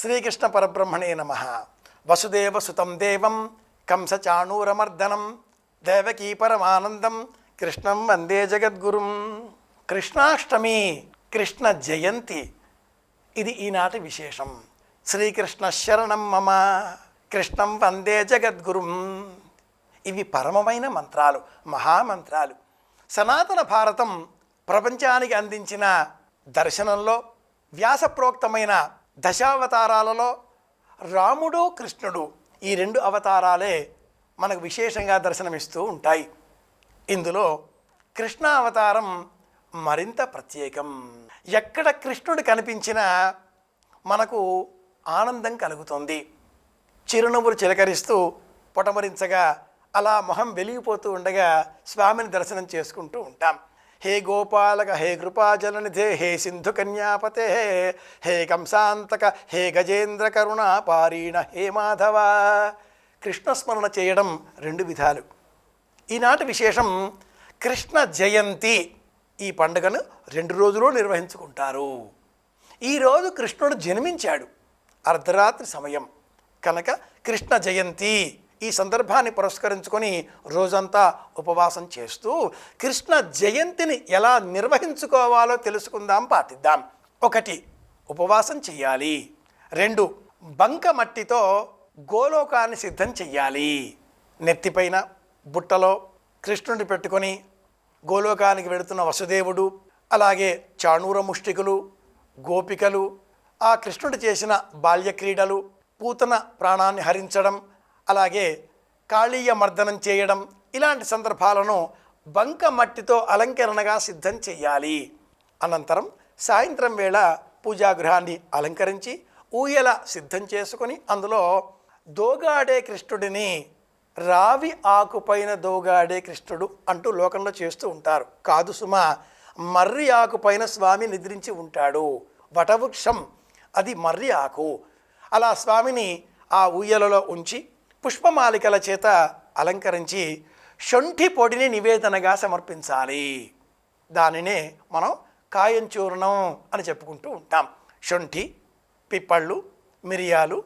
శ్రీకృష్ణ పరబ్రహ్మణే నమ. వసుదేవ సుతం దేవం కంసచాణూరమర్దనం దేవకీ పరమానందం కృష్ణం వందే జగద్గురుం. కృష్ణాష్టమి కృష్ణ జయంతి. ఇది ఈనాటి విశేషం. శ్రీకృష్ణ శరణం మమ కృష్ణం వందే జగద్గురుం. ఇవి పరమమైన మంత్రాలు మహామంత్రాలు. సనాతన భారతం ప్రపంచానికి అందించిన దర్శనంలో వ్యాసప్రోక్తమైన దశావతారాలలో రాముడు కృష్ణుడు ఈ రెండు అవతారాలే మనకు విశేషంగా దర్శనమిస్తూ ఉంటాయి. ఇందులో కృష్ణ అవతారం మరింత ప్రత్యేకం. ఎక్కడ కృష్ణుడు కనిపించినా మనకు ఆనందం కలుగుతుంది. చిరునవ్వులు చిలకరిస్తూ పొటమరించగా అలా మొహం వెలిగిపోతూ ఉండగా స్వామిని దర్శనం చేసుకుంటూ ఉంటాం. హే గోపాలక హే కృపాజలనిధే హే సింధు కన్యాపతే హే కంసాంతక హే గజేంద్ర కరుణ పారీణ హే మాధవ. కృష్ణస్మరణ చేయడం రెండు విధాలు. ఈనాటి విశేషం కృష్ణ జయంతి ఈ పండుగను రెండు రోజులు నిర్వహించుకుంటారు. ఈరోజు కృష్ణుడు జన్మించాడు. అర్ధరాత్రి సమయం. కనుక కృష్ణ జయంతి ఈ సందర్భాన్ని పురస్కరించుకొని రోజంతా ఉపవాసం చేస్తూ కృష్ణ జయంతిని ఎలా నిర్వహించుకోవాలో తెలుసుకుందాం పాటిద్దాం. ఒకటి ఉపవాసం చెయ్యాలి. రెండు బంక మట్టితో గోలోకాన్ని సిద్ధం చెయ్యాలి. నెత్తిపైన బుట్టలో కృష్ణుడిని పెట్టుకొని గోలోకానికి వెళుతున్న వసుదేవుడు అలాగే చాణూర ముష్టికులు గోపికలు ఆ కృష్ణుడు చేసిన బాల్య క్రీడలు పూతన ప్రాణాన్ని హరించడం అలాగే కాళీయ మర్దనం చేయడం ఇలాంటి సందర్భాలను బంక మట్టితో అలంకరణగా సిద్ధం చేయాలి అనంతరం సాయంత్రం వేళ పూజాగృహాన్ని అలంకరించి ఊయల సిద్ధం చేసుకొని అందులో దోగాడే కృష్ణుడిని రావి ఆకుపైన దోగాడే కృష్ణుడు అంటూ లోకంలో చేస్తూ ఉంటారు. కాదు సుమ మర్రి ఆకుపైన స్వామి నిద్రించి ఉంటాడు. వటవృక్షం అది మర్రి ఆకు. అలా స్వామిని ఆ ఊయలలో ఉంచి పుష్పమాలికల చేత అలంకరించి షొంఠి పొడిని నివేదనగా సమర్పించాలి. దానినే మనం కాయం చూర్ణం అని చెప్పుకుంటూ ఉంటాం. షొంఠి పిప్పళ్ళు మిరియాలు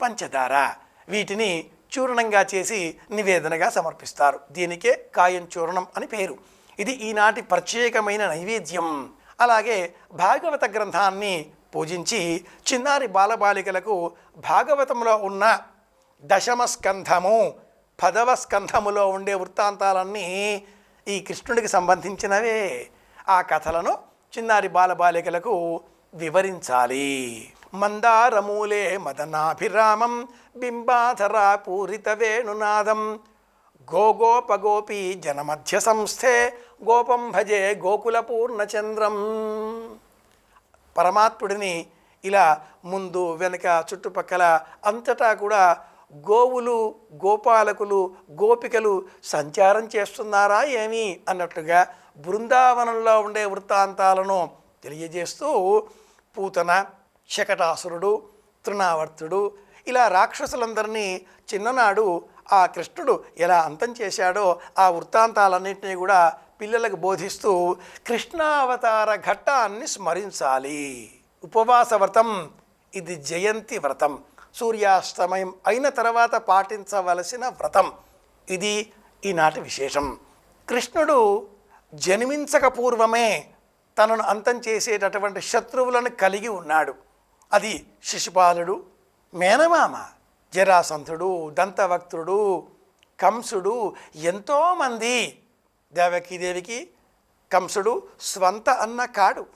పంచదార వీటిని చూర్ణంగా చేసి నివేదనగా సమర్పిస్తారు. దీనికే కాయం చూర్ణం అని పేరు. ఇది ఈనాటి ప్రత్యేకమైన నైవేద్యం. అలాగే భాగవత గ్రంథాన్ని పూజించి చిన్నారి బాలబాలికలకు భాగవతంలో ఉన్న దశమ స్కంధము పదవ స్కంధములో ఉండే వృత్తాంతాలన్నీ ఈ కృష్ణుడికి సంబంధించినవే. ఆ కథలను చిన్నారి బాలబాలికలకు వివరించాలి. మందారమూలే మదనాభిరామం బింబాధరా పూరిత వేణునాదం గోగోపగోపీ జనమధ్య సంస్థే గోపం భజే గోకుల పూర్ణచంద్రం పరమాత్ముడిని ఇలా ముందు వెనుక చుట్టుపక్కల అంతటా కూడా గోవులు గోపాలకులు గోపికలు సంచారం చేస్తున్నారా ఏమి అన్నట్లుగా బృందావనంలో ఉండే వృత్తాంతాలను తెలియజేస్తూ పూతన శకటాసురుడు తృణావర్తుడు ఇలా రాక్షసులందరినీ చిన్ననాడు ఆ కృష్ణుడు ఎలా అంతం చేశాడో ఆ వృత్తాంతాలన్నింటినీ కూడా పిల్లలకు బోధిస్తూ కృష్ణావతార ఘట్టాన్ని స్మరించాలి. ఉపవాస వ్రతం ఇది జయంతి వ్రతం. సూర్యాస్తమయం అయిన తర్వాత పాటించవలసిన వ్రతం. ఇది ఈనాటి విశేషం. కృష్ణుడు జన్మించక పూర్వమే తనను అంతం చేసేటటువంటి శత్రువులను కలిగి ఉన్నాడు. అది శిశుపాలుడు మేనమామ జరాసంధుడు దంతవక్తుడు కంసుడు ఎంతోమంది దేవకీదేవికి కంసుడు స్వంత అన్న కాడు.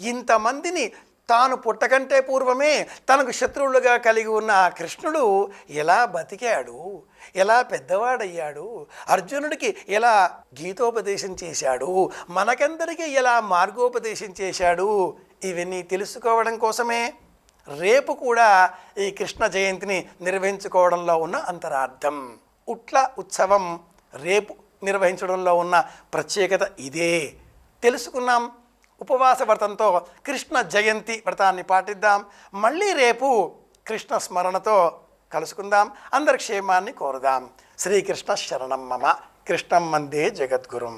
ఇంతమందిని తాను పుట్టకంటే పూర్వమే తనకు శత్రువులుగా కలిగి ఉన్న ఆ కృష్ణుడు ఎలా బతికాడు? ఎలా పెద్దవాడయ్యాడు? అర్జునుడికి ఎలా గీతోపదేశం చేశాడు? మనకందరికీ ఎలా మార్గోపదేశం చేశాడు? ఇవన్నీ తెలుసుకోవడం కోసమే రేపు కూడా ఈ కృష్ణ జయంతిని నిర్వహించుకోవడంలో ఉన్న అంతరార్థం. ఉట్ల ఉత్సవం రేపు నిర్వహించడంలో ఉన్న ప్రత్యేకత ఇదే. తెలుసుకున్నాం. ఉపవాస వ్రతంతో కృష్ణ జయంతి వ్రతాన్ని పాటిద్దాం. మళ్ళీ రేపు కృష్ణ స్మరణతో కలుసుకుందాం. అందరి క్షేమాన్ని కోరుదాం. శ్రీకృష్ణ శరణం మమ. కృష్ణం మందే జగద్గురుం.